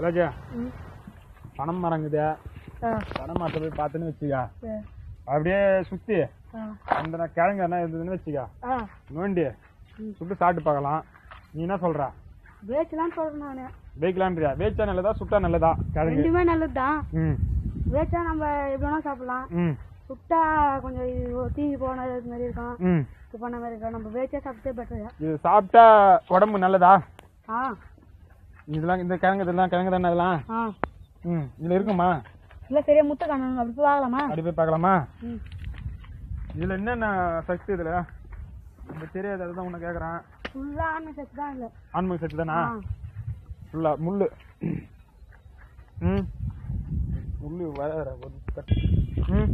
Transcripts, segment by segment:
ராஜா ம். பனம் மரங்குது ஆ. பனை மரத்தை போய் பார்த்துன்னு வச்சுக்கா. அப்படியே ஆ. அந்த கிழங்கு என்ன இருந்ததுன்னு வச்சுக்கா. நோண்டி. சுட்டு சாப்பிட்டு பார்க்கலாம். நீ என்ன சொல்ற? வேச்சலாம் சொல்கிறேன் நான். வேக்கலான்றியா? வேச்சா நல்லதா சுட்டா நல்லதா கிழங்கு? ரெண்டுமே நல்லது தான் ம். வேச்சா நம்ம எப்படி வேணால் சாப்பிடலாம். சுட்டா கொஞ்சம் தீங்கி போன மாதிரி இருக்கும். பண்ண மாதிரி இருக்கும். நம்ம வேச்சா சாப்பிட்டே பெட்டர் இது சாப்பிட்டா உடம்பு நல்லதா? ஆ. இதெல்லாம் இந்த கிழங்கு இதெல்லாம் கிழங்கு தானே இதெல்லாம்? ம் இதில் இருக்குமா? இல்லை சரியா முட்டை காணணும். அப்படி போய் வாங்கலாமா அப்படி போய் பார்க்கலாமா? இதில் என்னென்ன சக்தி இதில்? இந்த தெரியாது அதுதான் உன்னை கேட்குறேன் ஃபுல்லாக ஆன சத்து தான் இல்லை ஆன்மீக சக்தி தானா? ஃபுல்லாக முள் ம். முள் வர ஒரு. ம்?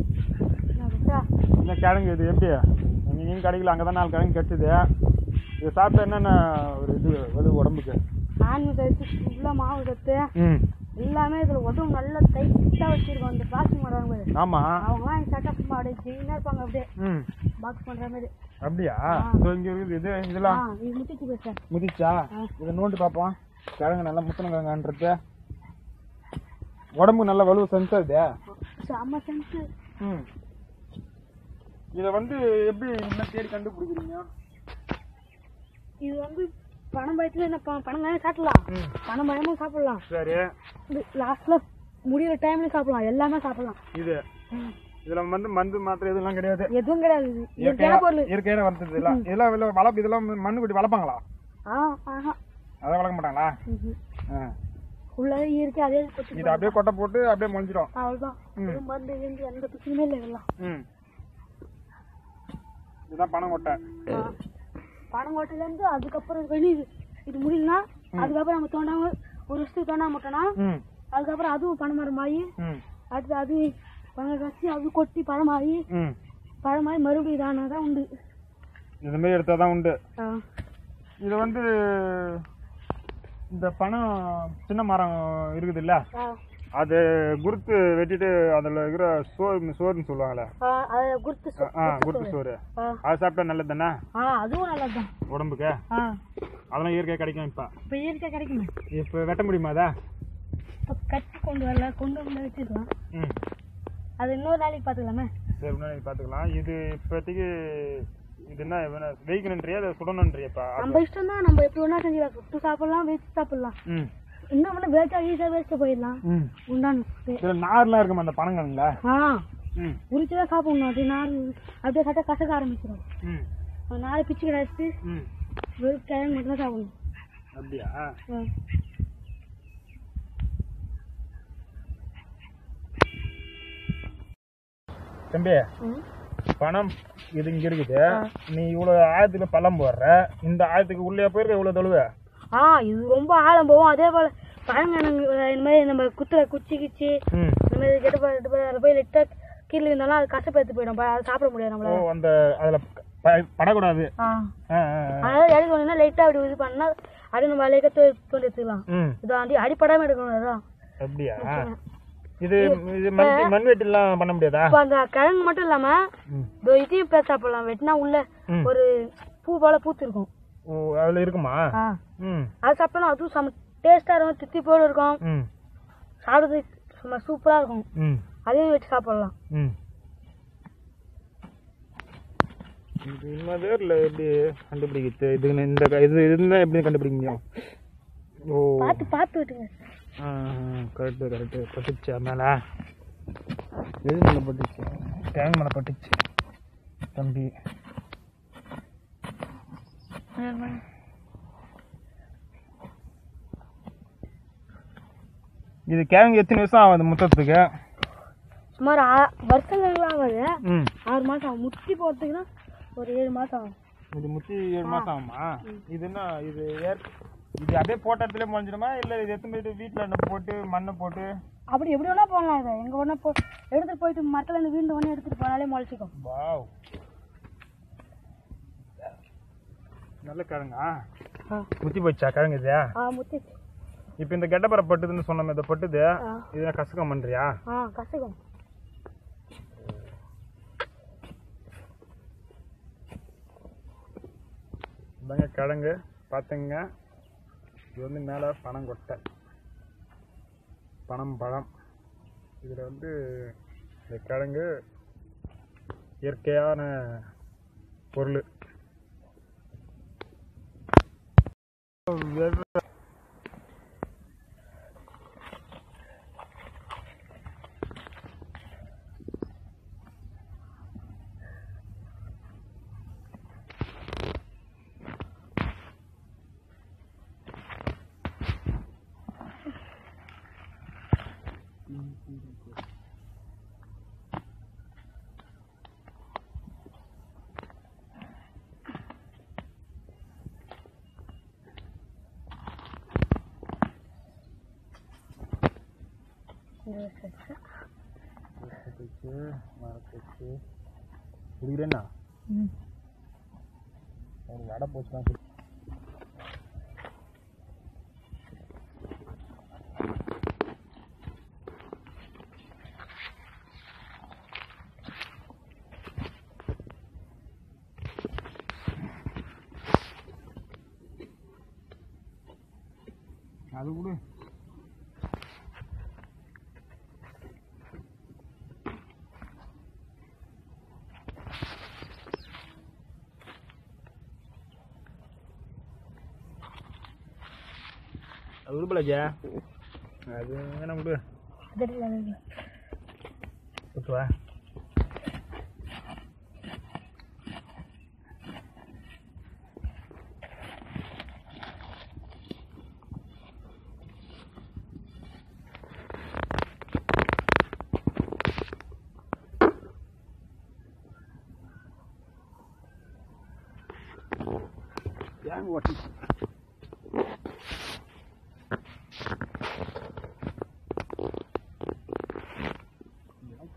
இந்த கிழங்கு இது? எப்படி? எங்கேயும் கிடைக்கல அங்கே தான் நாலு கிழங்கு கிடைச்சிது இது சாப்பிட்டா என்னென்ன ஒரு இது வலு உடம்புக்கு? ஆன்மீக சத்து ஃபுல்லாக மாவு எல்லாமே இதில் உடம்பு நல்லா டைட்டாக வச்சிருக்கோம். இந்த பிளாஸ்டிக் வராங்க பாரு ஆமாம் அவங்களாம் எங்கள் சட்டை சும்மா அப்படியே ஜீனாக இருப்பாங்க அப்படியே. ம். பாக்ஸ் பண்ணுற மாதிரி. அப்படியா? இங்கே இருக்குது. இது இதெல்லாம் இது பேசுகிறேன் முதிச்சா. இதை நோண்டி பார்ப்போம். கிழங்கு நல்லா முத்தன கிழங்குன்றது. உடம்பு நல்லா வலுவு சென்சா இது? செம்ம சென்ஸு ம். இதை வந்து எப்படி என்ன தேடி கண்டுபிடிக்கிறீங்க? இது வந்து பணம் பயத்தில் என்ன பணம் சாப்பிடலாம். பணம் பயமும் சாப்பிடலாம். சரி. இது லாஸ்ட்டில் முடியிற டைம்ல சாப்பிடலாம். எல்லாமே சாப்பிடலாம். இது. இதுல வந்து மருந்து மாத்திரை இதெல்லாம் கிடையாது. எதுவும் கிடையாது. இயற்கையான பொருள். இயற்கையான வளர்த்தது இதெல்லாம் இதெல்லாம் இதுல வளர்ப்பு இதெல்லாம் மண்ணு கொட்டி வளர்ப்பாங்களா? அதை வளர்க்க மாட்டாங்களா. உள்ளே இயற்கை அதே இது அப்படியே கொட்டை போட்டு அப்படியே முளைஞ்சிடும் அவ்வளோதான் ம். இது மருந்து எந்த பிரச்சனையுமே இல்லை இதெல்லாம். இதுதான் பணம் கொட்டை. ஆ. பணம் கோட்டையிலேருந்து அதுக்கப்புறம் இது வெளியே இது முடியலனா அதுக்கப்புறம் நம்ம தோண்டாம ஒரு வருஷத்துக்கு தோண்டாம விட்டோம்னா அதுக்கப்புறம் அதுவும் பணம் மரமாகி ம் அடுத்து அது பணம் காய்ச்சி அது கொட்டி பழமாகி ம் பழமாகி மறுபடியும் இதானா தான் உண்டு இது மாதிரி எடுத்தால் தான் உண்டு. இது வந்து இந்த பணம் சின்ன மரம் இருக்குது இல்ல. அது குருத்து வெட்டிட்டு அதில் இருக்கிற சோறு சோறுன்னு சொல்லுவாங்களே குருத்து ஆ, குருத்து சோறு. அது சாப்பிட்டா நல்லது தானே அதுவும் நல்லதுதான். உடம்புக்கு? அதெல்லாம் இயற்கையாக கிடைக்கும் இப்போ. இப்போ இயற்கை கிடைக்குமே. இப்போ வெட்ட முடியுமா அதை? இப்போ கட்டி கொண்டு வரல கொண்டு வந்து வச்சுக்கலாம் ம். அது இன்னொரு நாளைக்கு பார்த்துக்கலாமே சரி முன்னாடி பார்த்துக்கலாம் இது இப்போதைக்கு இது என்ன வேணா வெயிக்கணுன்றியா அதை சுடணுன்றியாப்பா நம்ம இஷ்டம் தான் நம்ம எப்படி செஞ்சுக்கலாம் சுட்டு சாப்பிடலாம் வேச்சு சாப்பிடலாம். ம். இன்னும் வேணா வேச்சா ஈஸியாக வேஸ்ட்டு போயிடலாம். உண்டான இதில் நார்லாம் இருக்குமா அந்த பணங்கள்ல ஆ. ம். உரிச்சு தான் சாப்பிடணும். அது நார் அப்படியே சாப்பிட்டா கசக்க ஆரம்பிச்சிடும் நாரை பிச்சு ம். வெறும் கிழங்கு மட்டும் தான் சாப்பிடணும். அப்படியா. தம்பி. பணம் இது இங்க இருக்குது. நீ இவ்வளவு ஆழத்துல பள்ளம் போடுற. இந்த ஆழத்துக்கு உள்ளே போயிருக்க இவ்வளவு தொழுவ? ஆ இது ரொம்ப ஆழம் போகும். அதே போல் பழங்கணங்கு இந்த மாதிரி நம்ம குத்துற குச்சி கிச்சி இந்த மாதிரி கெட்ட போய் போய் லிட்டாக கீழே இருந்தாலும் அது கசப்பு எடுத்து போயிடும் அது சாப்பிட முடியாது நம்மளால. அந்த அதுல படக்கூடாது. அதனால எடுக்க வேணும்னா லைட்டாக அப்படி இது பண்ணால் அப்படியே நம்ம லைட்டாக தோண்டி எடுத்துக்கலாம். ம். இது அடி அடிப்படாமல் எடுக்கணும் அதான். அப்படியா? இது இது மண் வெட்டிலாம் பண்ண முடியாதா? இப்போ அந்த கிழங்கு மட்டும் இல்லாமல் இதையும் பேர் சாப்பிடலாம் வெட்டினா உள்ள. ஒரு பூ போல பூத்திருக்கும் ஓ அதுல இருக்குமா? ஆ. ம். அது சாப்பிட்டோம்னா அதுவும் செம்ம டேஸ்ட்டாக இருக்கும் தித்தி போல இருக்கும். ம். சாப்பிட்றதுக்கு சும்மா சூப்பராக இருக்கும். ம். அதையும் வச்சு சாப்பிடலாம். ம். இது இன்னதேரில் எப்படி கண்டுபிடிக்கிறது? இது இந்த க- இது இருந்தால் எப்படி கண்டுபிடிக்க முடியும்? ஓ. பார்த்து பார்த்து விட்டுங்க ஆ கரெக்டு கரெக்டு பட்டுச்சு மேலே எது மேலே பட்டுச்சு டேங்க் மேலே பட்டுச்சு தம்பி. இது கிழங்கு எத்தனை வருஷம் ஆகுது முத்தத்துக்கு? சுமார் ஆ- வருஷங்கள்லாம் ஆகாது. ஆறு மாதம் ஆகும். முத்தி போகிறதுக்குன்னா ஒரு ஏழு மாதம் ஆகும். இது முத்தி ஏழு மாசம் ஆகுமா? இது என்ன இது ஏற் இது அப்படியே போட்ட இடத்துல முளைஞ்சிடுமா இல்லை இது எடுத்து போயிட்டு வீட்டில் போட்டு மண்ணை போட்டு? அப்படி எப்படி வேணா போடலாம் இதை. எங்கே வேணா போ எடுத்துகிட்டு போயிட்டு மரத்தில் இருந்து வீண்டு ஒன்று எடுத்துகிட்டு போனாலே முளைச்சிக்கும். வாவ். நல்ல கிழங்கா? முத்தி போச்சா கிழங்கு இது? இப்போ இந்த கெட்டப்பரை பட்டுதுன்னு சொன்னோம் இதை பட்டுது இதை கசக்கம் பண்ணுறியா ஆ கசக்கும். இதாங்க கிழங்கு பார்த்துங்க இது வந்து மேலே பணம் கொட்டை பனம் பழம். இதில் வந்து இந்த கிழங்கு இயற்கையான பொருள். வச்சு மரத்தை வச்சு குடிக்கிறேன்னா ஒரு வடை போச்சு தான் அது கூட அது உடுப்பலாச்சா அது வேணாம் விடு விட்டு வா ஏன் ஓட்டி இதெல்லாம்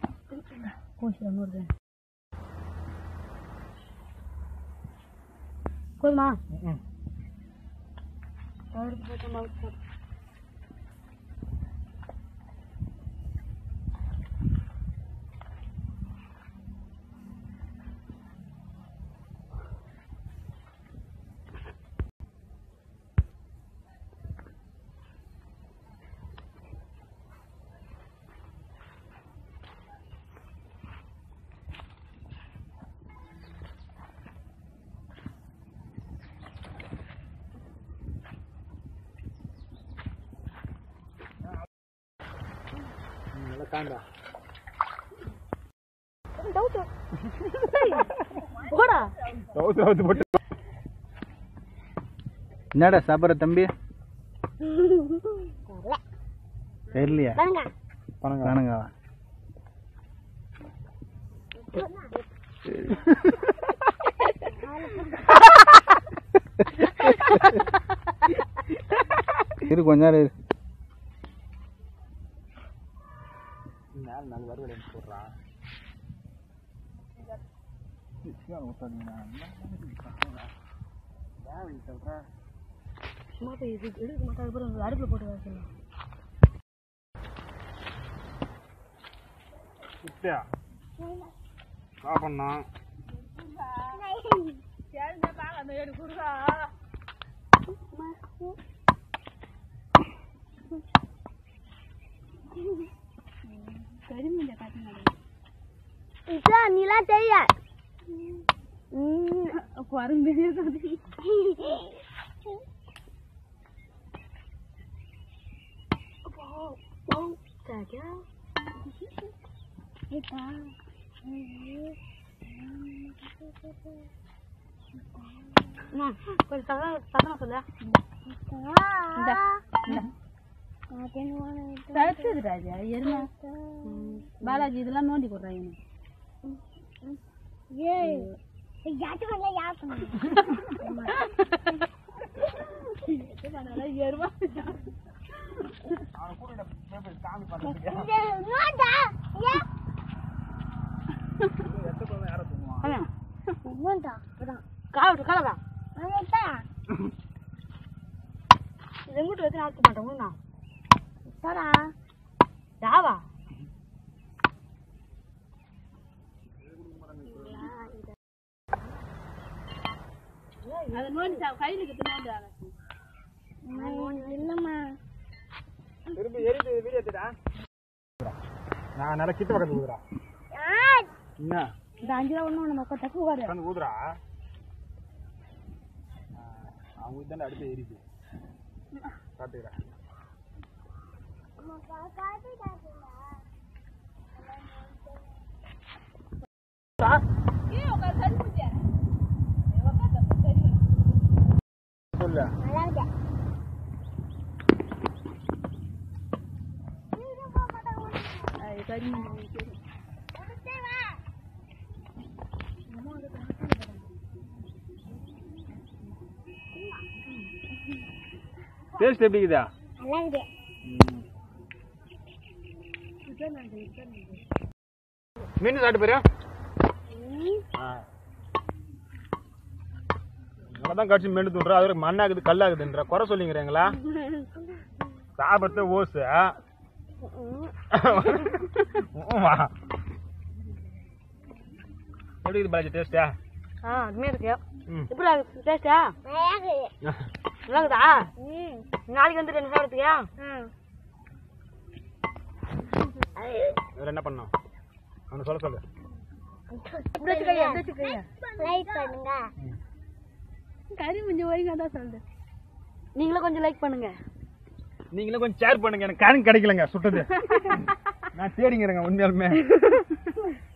கட்டி எடுத்துடணும் போச்சு நூறு போடா தவுத்து தவுத்து போட்டு என்னடா சாப்பிட்ற தம்பி? தெரியலையா. பணங்க பணங்கா இரு கொஞ்ச நேரம் இரு. நாலு நாலு வறுவல் போடுறான். சும்மா போய் இது எடுக்க மாட்டா அப்புறம் அடுப்பில் போட்டு சொல்லு. குட்டியா சாப்பிட்ணும் கருமீன் ada ya? Hmm, akuarium dia tadi. Kita. Nah, kalau salah, sudah. Sudah. Sudah. ಸಾಯ್ತಿದ್ರ ಅಜ್ಜ ಎಲ್ಲ mau ಇದೆಲ್ಲ ராஜா எருமை பாலாஜி இதெல்லாம் நோண்டி கொடுறாங்க எருமா காவட்டு கலதா இது எங்கிட்ட வச்சு நடத்த மாட்டோம் நான் யாவா அதை நோண்டி கையில் கிட்ட நோண்டுறாங்க இல்லைம்மா. திரும்பி எரிது வீடியோ எடுத்துடா நான் நல்லா கிட்ட பக்கத்து ஊதுறா. என்ன? இந்த அஞ்சு ரூபா ஒன்றும் நம்ம தப்பு பாரு. உட்காந்து ஊதுறா? அவங்க தானே அடுத்து எரிது பார்த்துக்கிறேன் சொல்லு டேஸ்ட் எப்படி இருக்குதா? மீன் சாப்பிட்டு போறியா? தான் கடிச்சு மெண்டு தூண்டுறா அது மண்ணாகுது கல்லாகுதுன்ற குறை சொல்லிங்கிறீங்களா சாப்பிட்றது ஓசு. எப்படி இருக்குது பாலாஜி டேஸ்டா ஆ அதுமே இருக்கு ம் எப்படி டேஸ்டா நல்லா இருக்குதா நாளைக்கு வந்து ரெண்டு சாப்பிடுறதுக்கா வேற என்ன பண்ணோம் அவனை சொல்ல சொல்லு லைக் பண்ணுங்க கறி கொஞ்சம் வைங்க தான் சொல்லுது நீங்களும் கொஞ்சம் லைக் பண்ணுங்க. நீங்களே கொஞ்சம் ஷேர் பண்ணுங்க. எனக்கு கரண்ட் கிடைக்கலங்க சுட்டது. நான் தேடிங்கிறேங்க உண்மையாலுமே.